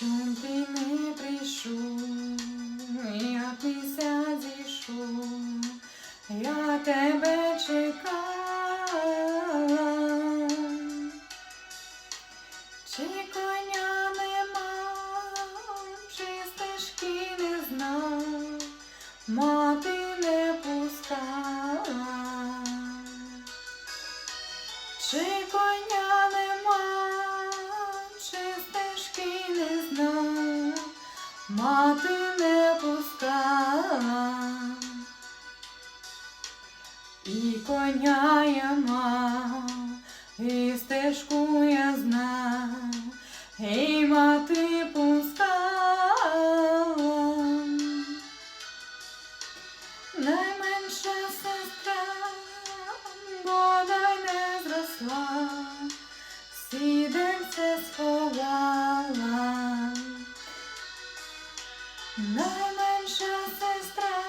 Чом ти не прийшов, як місяць зійшов, я тебе чекала, чи коня нема, чи стежки не знав, мати не пускала. Чи коня мати не пускала, і коня я мав, і стежку я знав, і мати пускала. Найменша сестра бодай не зросла, всі дерце Найменша сестра.